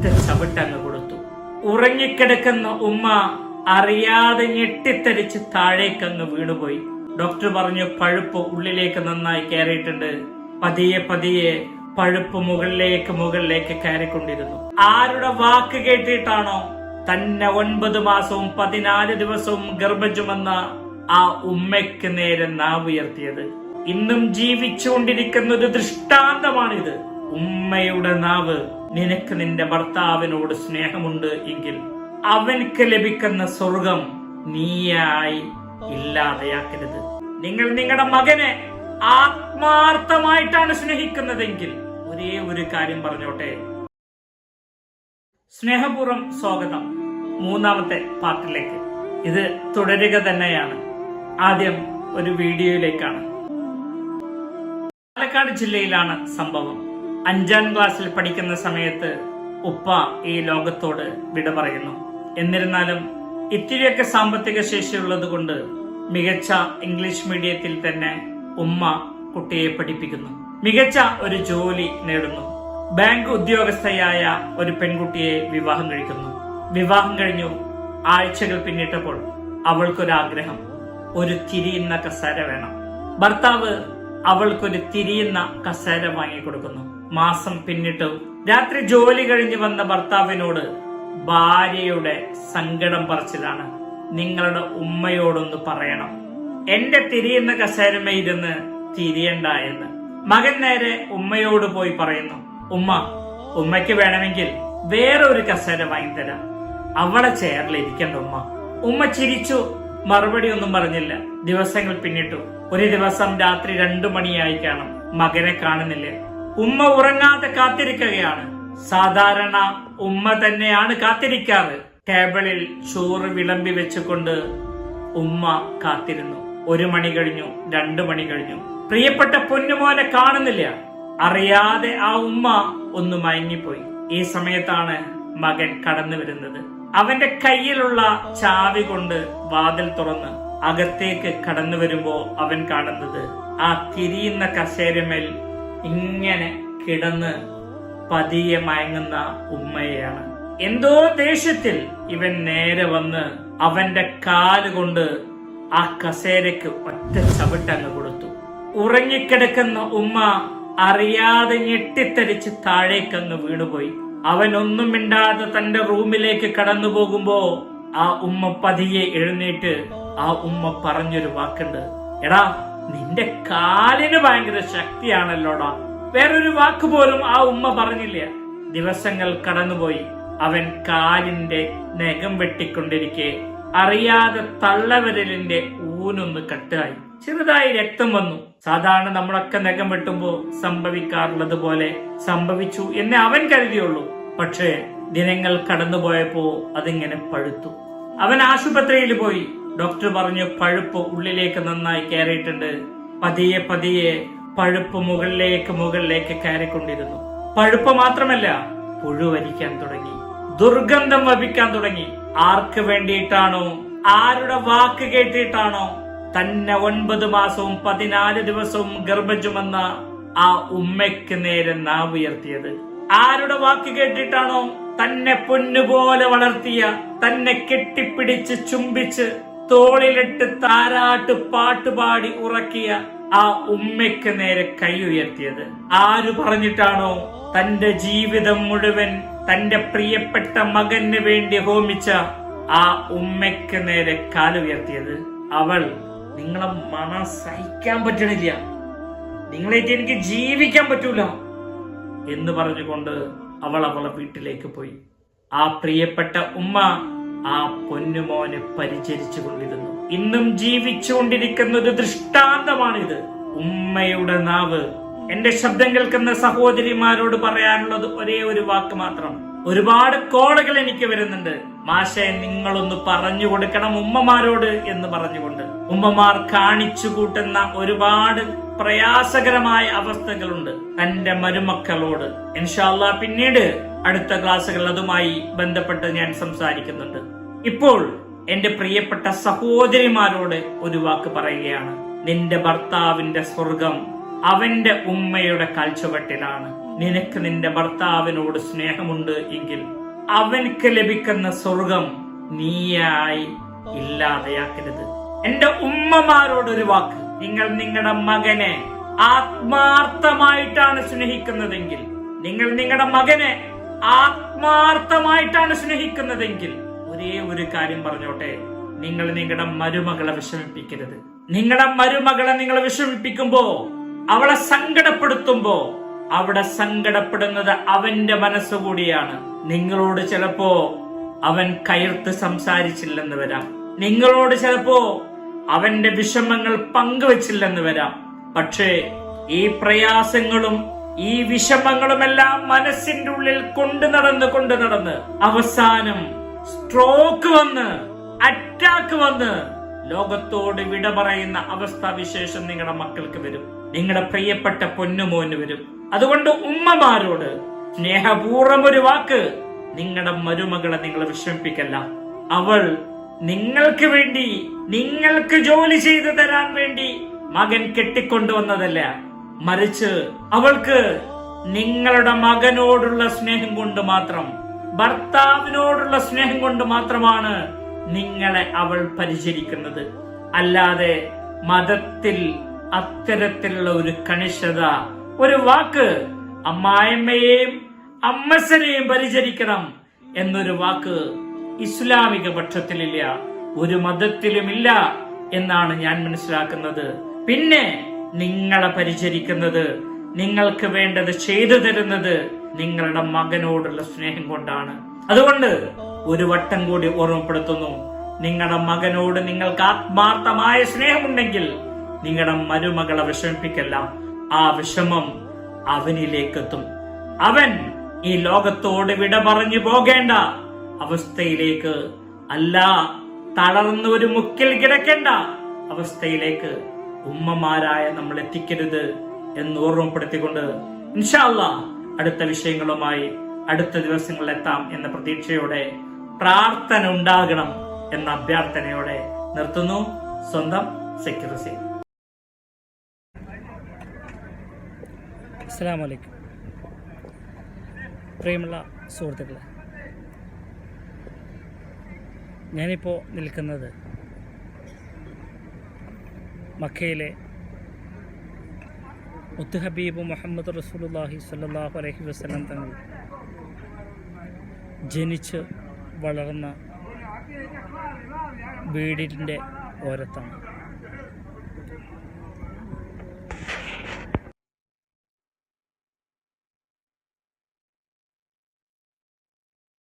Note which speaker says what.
Speaker 1: ഒറ്റ ചവിട്ടങ്ങ് കൊടുത്തു. ഉറങ്ങിക്കിടക്കുന്ന ഉമ്മ അറിയാതെ ഞെട്ടിത്തരിച്ച് താഴേക്കങ്ങ് വീണുപോയി. ഡോക്ടർ പറഞ്ഞു പഴുപ്പ് ഉള്ളിലേക്ക് നന്നായി കയറിയിട്ടുണ്ട്. പതിയെ പതിയെ പഴുപ്പ് മുകളിലേക്ക് മുകളിലേക്ക് കയറിക്കൊണ്ടിരുന്നു. ആരുടെ വാക്ക് കേട്ടിട്ടാണോ തന്നെ ഒൻപത് മാസവും പതിനാല് ദിവസവും ഗർഭജുമെന്ന ആ ഉമ്മയ്ക്ക് നേരെ നാവുയർത്തിയത്? ഇന്നും ജീവിച്ചുകൊണ്ടിരിക്കുന്ന ഒരു ദൃഷ്ടാന്തമാണിത്. ഉമ്മയുടെ നാവ് നിനക്ക് നിന്റെ ഭർത്താവിനോട് സ്നേഹമുണ്ട് എങ്കിൽ അവൻക്ക് ലഭിക്കുന്ന സ്വർഗം നീയായി ഇല്ലാതെയാക്കരുത്. നിങ്ങൾ നിങ്ങളുടെ മകനെ ആത്മാർത്ഥമായിട്ടാണ് സ്നേഹിക്കുന്നതെങ്കിൽ ഒരേ ഒരു കാര്യം പറഞ്ഞോട്ടെ. സ്നേഹപൂർവം സ്വാഗതം. മൂന്നാമത്തെ പാർട്ടിലേക്ക്. ഇത് തുടരുക തന്നെയാണ്. ആദ്യം ഒരു വീഡിയോയിലേക്കാണ്. പാലക്കാട് ജില്ലയിലാണ് സംഭവം. അഞ്ചാം ക്ലാസ്സിൽ പഠിക്കുന്ന സമയത്ത് ഉപ്പ ഈ ലോകത്തോട് വിട പറയുന്നു. എന്നിരുന്നാലും ഇത്തിരിയൊക്കെ സാമ്പത്തിക ശേഷിയുള്ളത് കൊണ്ട് മികച്ച ഇംഗ്ലീഷ് മീഡിയത്തിൽ തന്നെ ഉമ്മ കുട്ടിയെ പഠിപ്പിക്കുന്നു. മികച്ച ഒരു ജോലി നേടുന്നു. ബാങ്ക് ഉദ്യോഗസ്ഥയായ ഒരു പെൺകുട്ടിയെ വിവാഹം കഴിക്കുന്നു. വിവാഹം കഴിഞ്ഞു ആഴ്ചകൾ പിന്നിട്ടപ്പോൾ അവൾക്കൊരാഗ്രഹം. ഒരു തിരിയുന്ന കസേര വേണം. ഭർത്താവ് അവൾക്കൊരു തിരിയുന്ന കസേര വാങ്ങിക്കൊടുക്കുന്നു. മാസം പിന്നിട്ടു. രാത്രി ജോലി കഴിഞ്ഞ് വന്ന ഭർത്താവിനോട് ഭാര്യയുടെ സങ്കടം പറിച്ചതാണ്. നിങ്ങളുടെ ഉമ്മയോടൊന്ന് പറയണം. എന്റെ തിരിയുന്ന കസേരമേ ഇരുന്ന് തിരിയണ്ട എന്ന്. മകൻ നേരെ ഉമ്മയോട് പോയി പറയുന്നു. ഉമ്മ ഉമ്മയ്ക്ക് വേണമെങ്കിൽ വേറെ ഒരു കസേര വാങ്ങിത്തരാം അവളെ ചേർലിരിക്കണ്ട ഉമ്മ. ഉമ്മ ചിരിച്ചു. മറുപടി ഒന്നും പറഞ്ഞില്ല. ദിവസങ്ങൾ പിന്നിട്ടു. ഒരു ദിവസം രാത്രി രണ്ടു മണിയായി കാണും. മകനെ കാണുന്നില്ല? ഉമ്മ ഉറങ്ങാതെ കാത്തിരിക്കുകയാണ്. സാധാരണ ഉമ്മ തന്നെയാണ് കാത്തിരിക്കാറ്. ടേബിളിൽ ചോറ് വിളമ്പി വെച്ചുകൊണ്ട് ഉമ്മ കാത്തിരുന്നു. ഒരു മണി കഴിഞ്ഞു രണ്ടു മണി കഴിഞ്ഞു. പ്രിയപ്പെട്ട പൊന്നുമോനെ കാണുന്നില്ല. അറിയാതെ ആ ഉമ്മ ഒന്ന് മയങ്ങിപ്പോയി. ഈ സമയത്താണ് മകൻ കടന്നു വരുന്നത്. അവന്റെ കയ്യിലുള്ള ചാവി കൊണ്ട് വാതിൽ തുറന്ന് അകത്തേക്ക് കടന്നു വരുമ്പോ അവൻ കാണുന്നത് ആ തിരിയുന്ന കസേരമേൽ ഇങ്ങനെ കിടന്ന് പതിയെ മയങ്ങുന്ന ഉമ്മയാണ് എന്തോ ദേഷ്യത്തിൽ ഇവൻ നേരെ വന്ന് അവന്റെ കാലുകൊണ്ട് ആ കസേരയ്ക്ക് ഒറ്റ ചവിട്ടങ്ങ് കൊടുത്തു. ഉറങ്ങിക്കിടക്കുന്ന ഉമ്മ അറിയാതെ ഞെട്ടിത്തരിച്ച് താഴേക്കങ്ങ് വീണുപോയി. അവൻ ഒന്നും മിണ്ടാതെ തന്റെ റൂമിലേക്ക് കടന്നു പോകുമ്പോ ആ ഉമ്മ പതിയെ എഴുന്നേറ്റ് ആ ഉമ്മ പറഞ്ഞൊരു വാക്കുണ്ട്. എടാ നിന്റെ കാലിന് ഭയങ്കര ശക്തിയാണല്ലോടാ. വേറൊരു വാക്ക് പോലും ആ ഉമ്മ പറഞ്ഞില്ല? ദിവസങ്ങൾ കടന്നുപോയി. അവൻ കാലിന്റെ നഖം വെട്ടിക്കൊണ്ടിരിക്കെ. അറിയാതെ തള്ളവരലിന്റെ ഊനൊന്ന് കട്ടായി. ചെറുതായി രക്തം വന്നു. സാധാരണ നമ്മളൊക്കെ നഖം വെട്ടുമ്പോ സംഭവിക്കാറുള്ളത് പോലെ സംഭവിച്ചു എന്ന് അവൻ കരുതിയുള്ളൂ. പക്ഷേ ദിനങ്ങൾ കടന്നുപോയപ്പോ അതിങ്ങനെ പഴുത്തു. അവൻ ആശുപത്രിയിൽ പോയി. ഡോക്ടർ പറഞ്ഞു പഴുപ്പ് ഉള്ളിലേക്ക് നന്നായി കയറിയിട്ടുണ്ട്. പതിയെ പതിയെ പഴുപ്പ് മുകളിലേക്ക് മുകളിലേക്ക് കയറിക്കൊണ്ടിരുന്നു. പഴുപ്പ് മാത്രമല്ല പുഴു വലിക്കാൻ തുടങ്ങി. ദുർഗന്ധം വപിക്കാൻ തുടങ്ങി. ആർക്ക് വേണ്ടിയിട്ടാണോ ആരുടെ വാക്ക് കേട്ടിട്ടാണോ തന്നെ ഒൻപത് മാസവും പതിനാല് ദിവസവും ഗർഭജുമെന്ന ആ ഉമ്മയ്ക്ക് നേരെ നാവുയർത്തിയത്? ആരുടെ വാക്ക് കേട്ടിട്ടാണോ തന്നെ പൊന്നുപോലെ വളർത്തിയ തന്നെ കെട്ടിപ്പിടിച്ച് ചുംബിച്ച് തോളിലിട്ട് താരാട്ട് പാട്ടുപാടി ഉറക്കിയ ആ ഉമ്മയ്ക്ക് നേരെ കൈ ഉയർത്തിയത്. ആര് പറഞ്ഞിട്ടാണോ? തന്റെ ജീവിതം മുഴുവൻ തന്റെ പ്രിയപ്പെട്ട മകന് വേണ്ടി ഹോമിച്ച ആ ഉമ്മയ്ക്ക് നേരെ കാലുയർത്തിയത് അവൾ നിങ്ങളെ മണം സഹിക്കാൻ പറ്റണില്ല. നിങ്ങളേറ്റ് എനിക്ക് ജീവിക്കാൻ പറ്റൂല. എന്ന് പറഞ്ഞുകൊണ്ട് അവൾ അവളെ വീട്ടിലേക്ക് പോയി. ആ പ്രിയപ്പെട്ട ഉമ്മ ആ പൊന്നുമോനെ പരിചരിച്ചു കൊണ്ടിരുന്നു ഇന്നും ജീവിച്ചു കൊണ്ടിരിക്കുന്ന ഒരു ദൃഷ്ടാന്തമാണിത്. ഉമ്മയുടെ നാവ്. എന്റെ ശബ്ദം കേൾക്കുന്ന സഹോദരിമാരോട് പറയാനുള്ളത് ഒരേ ഒരു വാക്ക് മാത്രം. ഒരുപാട് കോളുകൾ എനിക്ക് വരുന്നുണ്ട്. മാഷെ നിങ്ങളൊന്ന് പറഞ്ഞു കൊടുക്കണം ഉമ്മമാരോട് എന്ന് പറഞ്ഞുകൊണ്ട്. ഉമ്മമാർ കാണിച്ചു കൂട്ടുന്ന ഒരുപാട് പ്രയാസകരമായ അവസ്ഥകളുണ്ട് തന്റെ മരുമക്കളോട്. ഇൻഷാല്ല പിന്നീട് അടുത്ത ക്ലാസ്സുകളിൽ അതുമായി ബന്ധപ്പെട്ട് ഞാൻ സംസാരിക്കുന്നുണ്ട്. ഇപ്പോൾ എന്റെ പ്രിയപ്പെട്ട സഹോദരിമാരോട് ഒരു വാക്ക് പറയുകയാണ്. നിന്റെ ഭർത്താവിന്റെ സ്വർഗം അവന്റെ ഉമ്മയുടെ കാഴ്ചവട്ടിലാണ് നിനക്ക് നിന്റെ ഭർത്താവിനോട് സ്നേഹമുണ്ട് എങ്കിൽ അവനക്ക് ലഭിക്കുന്ന സ്വർഗം നീയായി ഇല്ലാതെയാക്കരുത്. എന്റെ ഉമ്മമാരോടൊരു വാക്ക്. നിങ്ങൾ നിങ്ങളുടെ മകനെ ആത്മാർത്ഥമായിട്ടാണ് സ്നേഹിക്കുന്നതെങ്കിൽ നിങ്ങൾ നിങ്ങളുടെ മകനെ ആത്മാർത്ഥമായിട്ടാണ് സ്നേഹിക്കുന്നതെങ്കിൽ ഒരേ ഒരു കാര്യം പറഞ്ഞോട്ടെ. നിങ്ങൾ നിങ്ങളുടെ മരുമകളെ വിഷമിപ്പിക്കരുത്. നിങ്ങളുടെ മരുമകളെ നിങ്ങൾ വിഷമിപ്പിക്കുമ്പോ അവളെ സങ്കടപ്പെടുത്തുമ്പോ അവിടെ സങ്കടപ്പെടുന്നത് അവന്റെ മനസ്സുകൂടിയാണ് നിങ്ങളോട് ചിലപ്പോ അവൻ കയർത്ത് സംസാരിച്ചില്ലെന്ന് വരാം. നിങ്ങളോട് ചിലപ്പോ അവന്റെ വിഷമങ്ങൾ പങ്കുവച്ചില്ലെന്ന് വരാം. പക്ഷേ ഈ പ്രയാസങ്ങളും ഈ വിഷമങ്ങളുമെല്ലാം മനസ്സിന്റെ ഉള്ളിൽ കൊണ്ടു നടന്ന് കൊണ്ടു നടന്ന് അവസാനം സ്ട്രോക്ക് വന്ന് അറ്റാക്ക് വന്ന് ലോകത്തോട് വിട പറയുന്ന അവസ്ഥ വിശേഷം നിങ്ങളുടെ മക്കൾക്ക് വരും. നിങ്ങളുടെ പ്രിയപ്പെട്ട പൊന്നുമോന് വരും. അതുകൊണ്ട് ഉമ്മമാരോട് സ്നേഹപൂർവം ഒരു വാക്ക് നിങ്ങളുടെ മരുമകളെ നിങ്ങൾ വിഷമിപ്പിക്കല്ല. അവൾ നിങ്ങൾക്ക് വേണ്ടി നിങ്ങൾക്ക് ജോലി ചെയ്തു തരാൻ വേണ്ടി മകൻ കെട്ടിക്കൊണ്ടുവന്നതല്ല. മറിച്ച് അവൾക്ക് നിങ്ങളുടെ മകനോടുള്ള സ്നേഹം കൊണ്ട് മാത്രം ഭർത്താവിനോടുള്ള സ്നേഹം കൊണ്ട് മാത്രമാണ് നിങ്ങളെ അവൾ പരിചരിക്കുന്നത്. അല്ലാതെ മതത്തിൽ അത്തരത്തിലുള്ള ഒരു കണിശത ഒരു വാക്ക് അമ്മായമ്മയെയും അമ്മസനെയും പരിചരിക്കണം എന്നൊരു വാക്ക് ഇസ്ലാമിക പക്ഷത്തിലില്ല ഒരു മതത്തിലുമില്ല എന്നാണ് ഞാൻ മനസ്സിലാക്കുന്നത്. പിന്നെ നിങ്ങളെ പരിചരിക്കുന്നത് നിങ്ങൾക്ക് വേണ്ടത് ചെയ്തു തരുന്നത് നിങ്ങളുടെ മകനോടുള്ള സ്നേഹം കൊണ്ടാണ്. അതുകൊണ്ട് ഒരു വട്ടം കൂടി ഓർമ്മപ്പെടുത്തുന്നു നിങ്ങളുടെ മകനോട് നിങ്ങൾക്ക് ആത്മാർത്ഥമായ സ്നേഹമുണ്ടെങ്കിൽ നിങ്ങളുടെ മരുമകളെ വിഷമിപ്പിക്കല്ല. ആ വിഷമം അവനിലേക്കെത്തും. അവൻ ഈ ലോകത്തോട് വിട പറഞ്ഞു പോകേണ്ട അവസ്ഥയിലേക്ക് അല്ല തളർന്ന ഒരു മുക്കിൽ കിടക്കേണ്ട അവസ്ഥയിലേക്ക് ഉമ്മമാരായ നമ്മൾ എത്തിക്കരുത് എന്ന് ഓർമ്മപ്പെടുത്തിക്കൊണ്ട് ഇൻഷാല്ല അടുത്ത വിഷയങ്ങളുമായി അടുത്ത ദിവസങ്ങളിൽ എത്താം എന്ന പ്രതീക്ഷയോടെ പ്രാർത്ഥന ഉണ്ടാകണം എന്ന അഭ്യർത്ഥനയോടെ നിർത്തുന്നു. സ്വന്തം
Speaker 2: വലൈക്കും പ്രിയമുള്ള സുഹൃത്തുക്കളെ ഞാനിപ്പോൾ നിൽക്കുന്നത് മക്കയിലെ മുത്ത് ഹബീബ് മുഹമ്മദ് റസൂലുല്ലാഹി സല്ലാഹു അലഹി വസല്ലം തങ്ങൾ ജനിച്ച് വളർന്ന വീടിന്റെ ഓരത്താണ്.